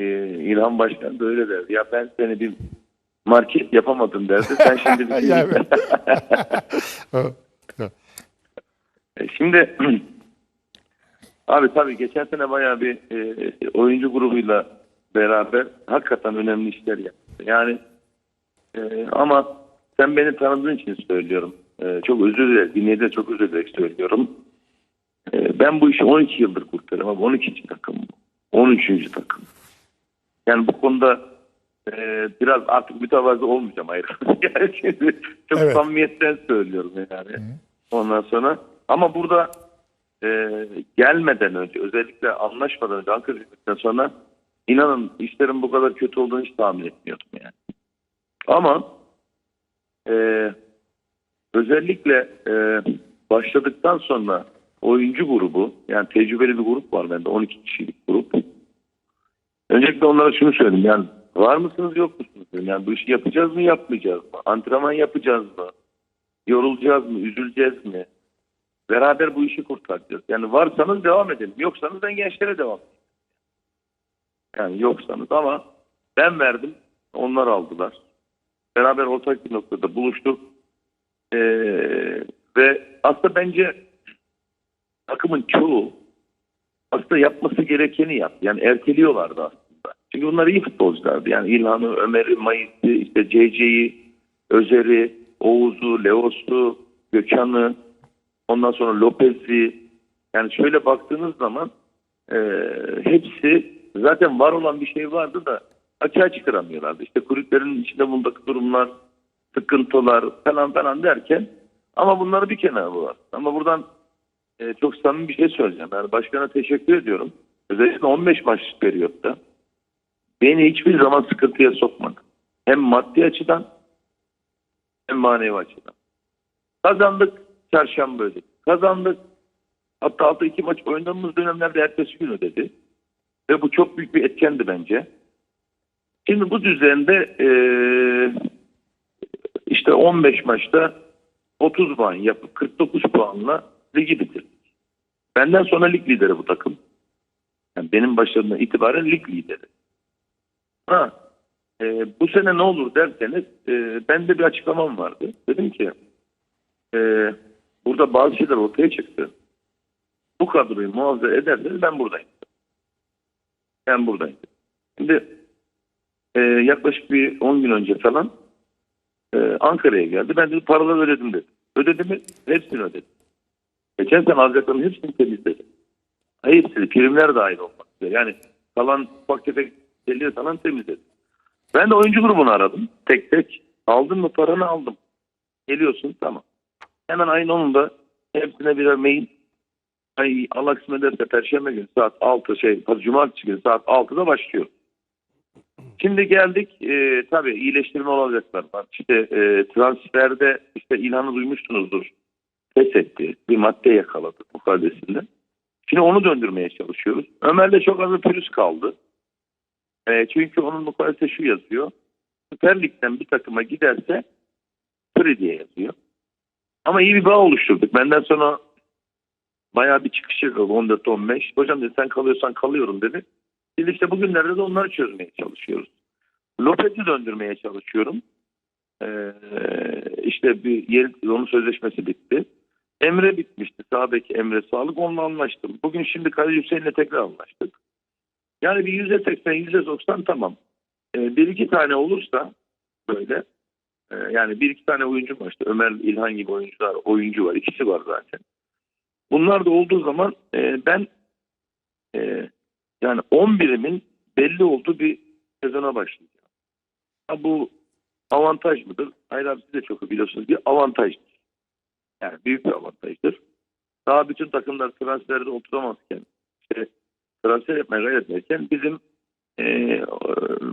e, İlhan Başkan da öyle derdi. Ya ben seni bir market yapamadım derdi. Sen şimdi bir Ya evet. E, Şimdi abi tabii geçen sene bayağı bir e, oyuncu grubuyla beraber hakikaten önemli işler yaptı. Yani e, ama sen beni tanıdığın için söylüyorum. E, çok özür dilerim. Dinleyiciye de çok özür dilerim söylüyorum. E, ben bu işi 12 yıldır kurtarıyorum ama 12. takım. 13. takım. Yani bu konuda e, biraz artık mütevazı olmayacağım ayrı. yani şimdi çok Evet. samimiyetten söylüyorum yani. Ondan sonra ama burada e, gelmeden önce özellikle anlaşmadan önce Ankara Gücü'nden sonra inanın işlerin bu kadar kötü olduğunu hiç tahmin etmiyordum yani. Ama e, özellikle e, başladıktan sonra oyuncu grubu yani tecrübeli bir grup var bende 12 kişilik grup. Öncelikle onlara şunu söyleyeyim yani var mısınız yok musunuz? dedim. Yani bu işi yapacağız mı yapmayacağız mı? Antrenman yapacağız mı? Yorulacağız mı? Üzüleceğiz mi? Beraber bu işi kurtaracağız. Yani varsanız devam edelim. Yoksanız ben gençlere devam edeyim. Yani yoksanız ama ben verdim. Onlar aldılar. Beraber ortak bir noktada buluştuk. Ee, ve aslında bence takımın çoğu aslında yapması gerekeni yaptı. Yani erteliyorlardı aslında. Çünkü bunlar iyi futbolculardı. Yani İlhan'ı, Ömer'i, Mayıs'ı, işte CC'yi, Özer'i, Oğuz'u, Leos'u, Gökhan'ı, ondan sonra Lopez'i. Yani şöyle baktığınız zaman e, hepsi zaten var olan bir şey vardı da açığa çıkaramıyorlardı. İşte kulüplerin içinde bulundaki durumlar, sıkıntılar falan falan derken ama bunları bir kenara var. Ama buradan e, çok samimi bir şey söyleyeceğim. Yani başkana teşekkür ediyorum. Özellikle 15 maç periyotta beni hiçbir zaman sıkıntıya sokmadı. Hem maddi açıdan hem manevi açıdan. Kazandık çarşamba ödedik. Kazandık. Hatta altı iki maç oynadığımız dönemlerde ertesi gün ödedi. Ve bu çok büyük bir etkendi bence. Şimdi bu düzende eee, işte 15 maçta 30 puan yapıp 49 puanla ligi bitirdik. Benden sonra lig lideri bu takım. Yani benim başladığımdan itibaren lig lideri. Ha, e, bu sene ne olur derseniz e, bende bir açıklamam vardı. Dedim ki e, burada bazı şeyler ortaya çıktı. Bu kadroyu muhafaza ederseniz ben buradayım. Ben buradayım. Şimdi e, yaklaşık bir 10 gün önce falan e, Ankara'ya geldi. Ben de paraları ödedim dedi. Ödedim mi? Hepsini ödedim. Geçen sene alacaklarımın hepsini temizledim. Hepsini, primler dahil olmak üzere. Yani kalan ufak tefek şeyleri falan temizledim. Ben de oyuncu grubunu aradım. Tek tek. Aldın mı paranı aldım. Geliyorsun tamam. Hemen ayın 10'unda hepsine birer mail. Ay, Allah kısmet ederse Perşembe günü saat 6 şey Cumartesi günü saat 6'da başlıyor. Şimdi geldik e, tabii iyileştirme olacaklar var. İşte e, transferde işte İlhan'ı duymuşsunuzdur. Pes etti. Bir madde yakaladı mukaddesinde. Şimdi onu döndürmeye çalışıyoruz. Ömer'de çok az bir pürüz kaldı. E, çünkü onun mukaddesinde şu yazıyor. Süper Lig'den bir takıma giderse Free diye yazıyor. Ama iyi bir bağ oluşturduk. Benden sonra bayağı bir çıkış yakaladı 14-15. Hocam dedi sen kalıyorsan kalıyorum dedi. Biz işte bugünlerde de onları çözmeye çalışıyoruz. Lopez'i döndürmeye çalışıyorum. Ee, işte bir yer, onun sözleşmesi bitti. Emre bitmişti. Sağdaki Emre Sağlık. Onunla anlaştım. Bugün şimdi Kadir Hüseyin'le tekrar anlaştık. Yani bir yüzde seksen, yüzde doksan tamam. Ee, bir iki tane olursa böyle e, yani bir iki tane oyuncu var işte Ömer İlhan gibi oyuncular oyuncu var. ikisi var zaten. Bunlar da olduğu zaman e, ben e, yani 11'imin belli olduğu bir sezona başlayacağım. Ha, bu avantaj mıdır? Hayır abi siz de çok biliyorsunuz bir avantajdır. Yani büyük bir avantajdır. Daha bütün takımlar transferde oturamazken transfer yapmaya gayret ederken bizim e,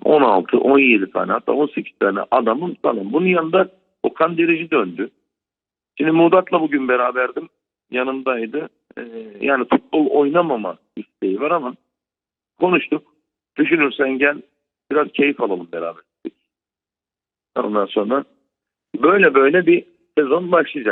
16, 17 tane hatta 18 tane adamın falan. Bunun yanında Okan Derici döndü. Şimdi Muğdat'la bugün beraberdim. Yanımdaydı. E, yani futbol oynamama isteği var ama konuştuk. Düşünürsen gel biraz keyif alalım beraber. Ondan sonra böyle böyle bir sezon başlayacak.